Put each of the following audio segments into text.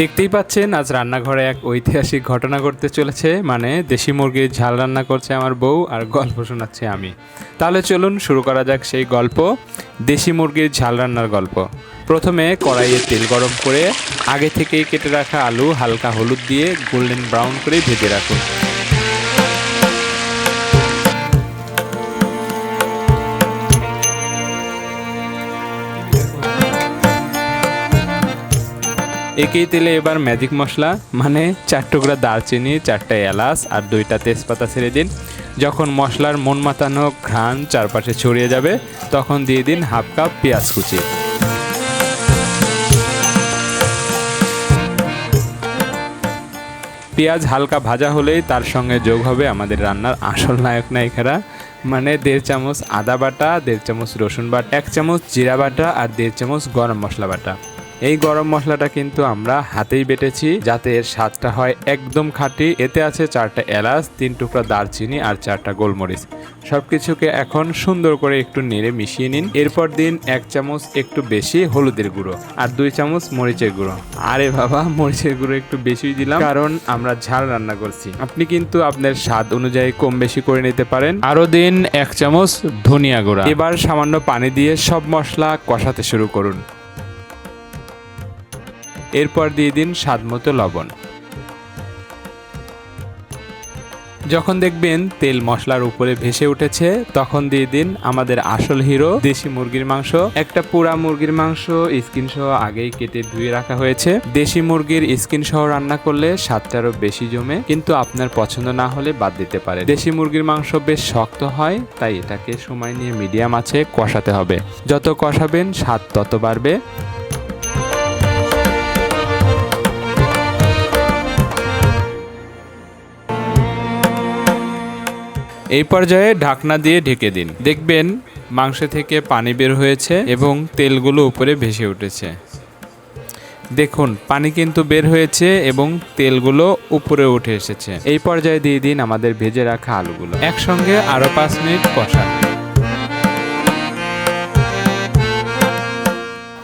দেখতেই পাচ্ছেন, আজ রান্নাঘরে এক ঐতিহাসিক ঘটনা ঘটতে চলেছে। মানে দেশি মুরগির ঝাল রান্না করছে আমার বউ আর গল্প শোনাচ্ছে আমি। তাহলে চলুন শুরু করা যাক সেই গল্প, দেশি মুরগির ঝাল রান্নার গল্প। প্রথমে কড়াইয়ে তেল গরম করে আগে থেকেই কেটে রাখা আলু হালকা হলুদ দিয়ে গোল্ডেন ব্রাউন করে ভেজে রাখুন। একই তেলে এবার ম্যাজিক মশলা মানে চার টুকরা দারচিনি, চারটা এলাচ আর দুইটা তেজপাতা ছেড়ে দিন। যখন মশলার মন মাতানো ঘ্রাণ চারপাশে ছড়িয়ে যাবে, তখন দিয়ে দিন হাফ কাপ পেঁয়াজ কুচি। পেঁয়াজ হালকা ভাজা হলেই তার সঙ্গে যোগ হবে আমাদের রান্নার আসল নায়ক নায়িকারা মানে দেড় চামচ আদা বাটা, দেড় চামচ রসুন বাটা, এক চামচ জিরা বাটা আর দেড় চামচ গরম মশলা বাটা। এই গরম মশলাটা কিন্তু আমরা হাতেই বেটেছি, যাতে এর স্বাদটা হয় একদম খাঁটি। এতে আছে চারটা এলাচ, তিন টুকরা দারচিনি আর চারটা গোলমরিচ। সবকিছুকে এখন সুন্দর করে একটু নেড়ে মিশিয়ে নিন। এরপর দিন এক চামচ একটু বেশি হলুদের গুঁড়ো আর দুই চামচ মরিচের গুঁড়ো। আরে বাবা, মরিচের গুঁড়ো একটু বেশি দিলাম। কারণ আমরা ঝাল রান্না করছি। আপনি কিন্তু আপনার স্বাদ অনুযায়ী কম বেশি করে নিতে পারেন। আরও দিন এক চামচ ধনিয়া গুঁড়া। এবার সামান্য পানি দিয়ে সব মশলা কষাতে শুরু করুন। এরপর দিয়ে দিন স্বাদ মতো লবণ। যখন দেখবেন তেল মশলার উপরে ভেসে উঠেছে, তখন দিয়ে দিন আমাদের আসল হিরো দেশি মুরগির মাংস। একটা পুরা মুরগির মাংস স্কিন সহ আগেই কেটে ধুয়ে রাখা হয়েছে। দেশি মুরগির স্কিন সহ রান্না করলে স্বাদটারও বেশি জমে, কিন্তু আপনার পছন্দ না হলে বাদ দিতে পারে দেশি মুরগির মাংস বেশ শক্ত হয়, তাই এটাকে সময় নিয়ে মিডিয়াম আছে, কষাতে হবে। যত কষাবেন, স্বাদ তত বাড়বে। এই পর্যায়ে ঢাকনা দিয়ে ঢেকে দিন। দেখবেন মাংস থেকে পানি বের হয়েছে এবং তেলগুলো উপরে ভেসে উঠেছে। দেখুন, পানি কিন্তু বের হয়েছে এবং তেলগুলো উপরে উঠে এসেছে। এই পর্যায়ে দিয়ে দিন আমাদের ভেজে রাখা আলুগুলো। একসঙ্গে আরও পাঁচ মিনিট কষান।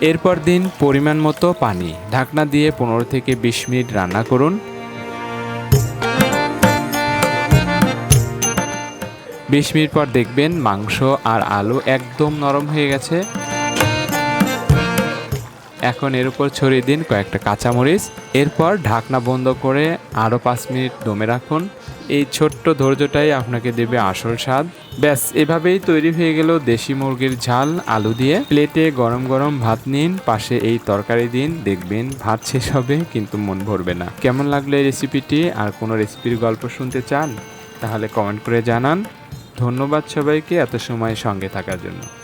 এরপর দিন পরিমাণ মতো পানি। ঢাকনা দিয়ে পনেরো থেকে বিশ মিনিট রান্না করুন। বিশ মিনিট পর দেখবেন মাংস আর আলু একদম নরম হয়ে গেছে। এখন এর উপর ছড়িয়ে দিন কয়েকটা কাঁচামরিচ। এরপর ঢাকনা বন্ধ করে আরও পাঁচ মিনিট দমে রাখুন। এই ছোট্ট ধৈর্যটাই আপনাকে দেবে আসল স্বাদ। ব্যাস, এভাবেই তৈরি হয়ে গেল দেশি মুরগির ঝাল আলু দিয়ে। প্লেটে গরম গরম ভাত নিন, পাশে এই তরকারি দিন, দেখবেন ভাত শেষ হবে, কিন্তু মন ভরবে না। কেমন লাগল এই রেসিপিটি আর কোনো রেসিপির গল্প শুনতে চান? তাহলে কমেন্ট করে জানান। ধন্যবাদ সবাইকে এত সময় সঙ্গে থাকার জন্য।